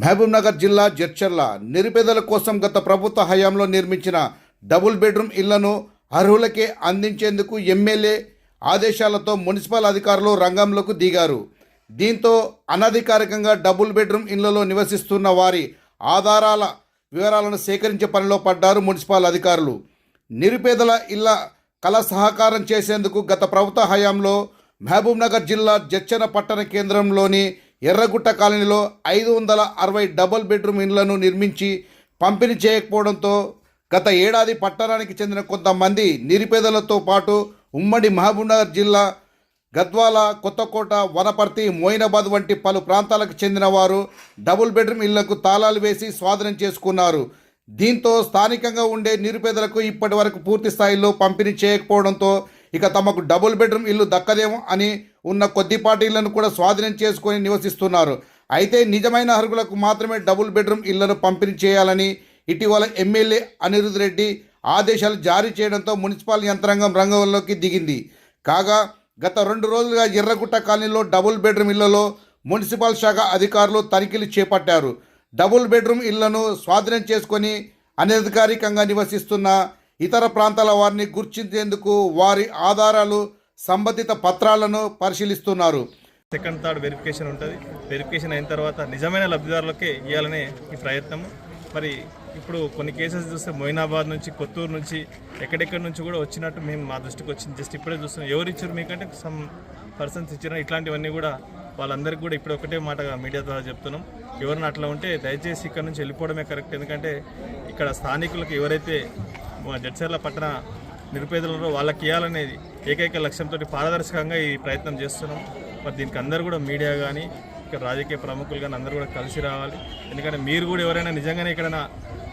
మహబూబ్నగర్ జిల్లా జడ్చర్ల నిరుపేదల కోసం గత ప్రభుత్వ హయాంలో నిర్మించిన డబుల్ బెడ్రూమ్ ఇళ్ళను అర్హులకే అందించేందుకు ఎమ్మెల్యే ఆదేశాలతో మున్సిపల్ అధికారులు రంగంలోకి దిగారు. దీంతో అనధికారికంగా డబుల్ బెడ్రూమ్ ఇళ్ళలో నివసిస్తున్న వారి ఆధారాల వివరాలను సేకరించే పనిలో పడ్డారు మున్సిపల్ అధికారులు. నిరుపేదల ఇళ్ళ కళ సహకారం చేసేందుకు గత ప్రభుత్వ హయాంలో మహబూబ్నగర్ జిల్లా జచ్చన పట్టణ కేంద్రంలోని ఎర్రగుట్ట కాలనీలో ఐదు వందల అరవై డబుల్ బెడ్రూమ్ ఇండ్లను నిర్మించి పంపిణీ చేయకపోవడంతో గత ఏడాది పట్టణానికి చెందిన కొంతమంది నిరుపేదలతో పాటు ఉమ్మడి మహబూబ్నగర్ జిల్లా గద్వాల కొత్తకోట వనపర్తి మోయినాబాద్ వంటి పలు ప్రాంతాలకు చెందిన వారు డబుల్ బెడ్రూమ్ ఇళ్ళకు తాళాలు వేసి స్వాధీనం చేసుకున్నారు. దీంతో స్థానికంగా ఉండే నిరుపేదలకు ఇప్పటి వరకు పూర్తి స్థాయిలో పంపిణీ చేయకపోవడంతో ఇక తమకు డబుల్ బెడ్రూమ్ ఇల్లు దక్కదేమో అని ఉన్న కొద్దిపాటి ఇళ్ళను కూడా స్వాధీనం చేసుకొని నివసిస్తున్నారు. అయితే నిజమైన అర్హులకు మాత్రమే డబుల్ బెడ్రూమ్ ఇళ్ళను పంపిణీ చేయాలని ఇటీవల ఎమ్మెల్యే అనిరుద్ రెడ్డి ఆదేశాలు జారీ చేయడంతో మున్సిపల్ యంత్రాంగం రంగంలోకి దిగింది. కాగా గత రెండు రోజులుగా ఎర్రగుట్ట కాలనీలో డబుల్ బెడ్రూమ్ ఇళ్ళలో మున్సిపల్ శాఖ అధికారులు తనిఖీలు చేపట్టారు. డబుల్ బెడ్రూమ్ ఇళ్ళను స్వాధీనం చేసుకొని అనధికారికంగా నివసిస్తున్న ఇతర ప్రాంతాల వారిని గుర్తించేందుకు వారి ఆధారాలు సంబంధిత పత్రాలను పరిశీలిస్తున్నారు. సెకండ్ థర్డ్ వెరిఫికేషన్ ఉంటుంది. వెరిఫికేషన్ అయిన తర్వాత నిజమైన లబ్ధిదారులకే ఇవ్వాలనే ఈ ప్రయత్నం మరి ఇప్పుడు కొన్ని కేసెస్ చూస్తే మొయినాబాద్ నుంచి కొత్తూరు నుంచి ఎక్కడెక్కడి నుంచి కూడా వచ్చినట్టు మేము మా దృష్టికి వచ్చింది. జస్ట్ ఇప్పుడే చూస్తున్నాం. ఎవరు ఇచ్చారు మీకంటే సమ్ పర్సన్స్ ఇచ్చిన ఇట్లాంటివన్నీ కూడా వాళ్ళందరికీ కూడా ఇప్పుడు ఒకటే మాట మీడియా ద్వారా చెప్తున్నాం. ఎవరిని అట్లా ఉంటే దయచేసి ఇక్కడ నుంచి వెళ్ళిపోవడమే కరెక్ట్. ఎందుకంటే ఇక్కడ స్థానికులకు ఎవరైతే జడ్చర్ల పట్టణ నిరుపేదలలో వాళ్ళకి ఇవ్వాలనేది ఏకైక లక్ష్యంతో పారదర్శకంగా ఈ ప్రయత్నం చేస్తున్నాం. మరి దీనికి అందరూ కూడా మీడియా కానీ ఇక్కడ రాజకీయ ప్రముఖులు కానీ అందరూ కూడా కలిసి రావాలి. ఎందుకంటే మీరు కూడా ఎవరైనా నిజంగానే ఇక్కడ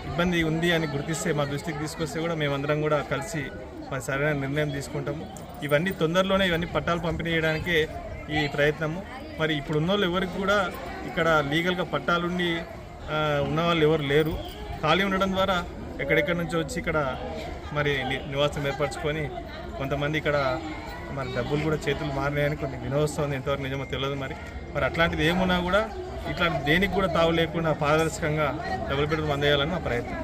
ఇబ్బంది ఉంది అని గుర్తిస్తే మా దృష్టికి తీసుకొస్తే కూడా మేమందరం కూడా కలిసి మరి సరైన నిర్ణయం తీసుకుంటాము. ఇవన్నీ తొందరలోనే ఇవన్నీ పట్టాలు పంపిణీ చేయడానికే ఈ ప్రయత్నము. మరి ఇప్పుడు ఉన్న వాళ్ళు ఎవరికి కూడా ఇక్కడ లీగల్గా పట్టాలుండి ఉన్నవాళ్ళు ఉన్న వాళ్ళు ఎవరు లేరు. ఖాళీ ఉండడం ద్వారా ఎక్కడెక్కడి నుంచి వచ్చి ఇక్కడ మరి నివాసం ఏర్పరచుకొని కొంతమంది ఇక్కడ మరి డబ్బులు కూడా చేతులు మారినాయని కొన్ని వినోదస్తుంది ఎంతవరకు నిజమో తెలియదు మరి. మరి అట్లాంటిది ఏమున్నా కూడా ఇట్లాంటి దేనికి కూడా తావు లేకుండా పారదర్శకంగా డబ్బులు పెడుతూ అందేయాలని మా ప్రయత్నం.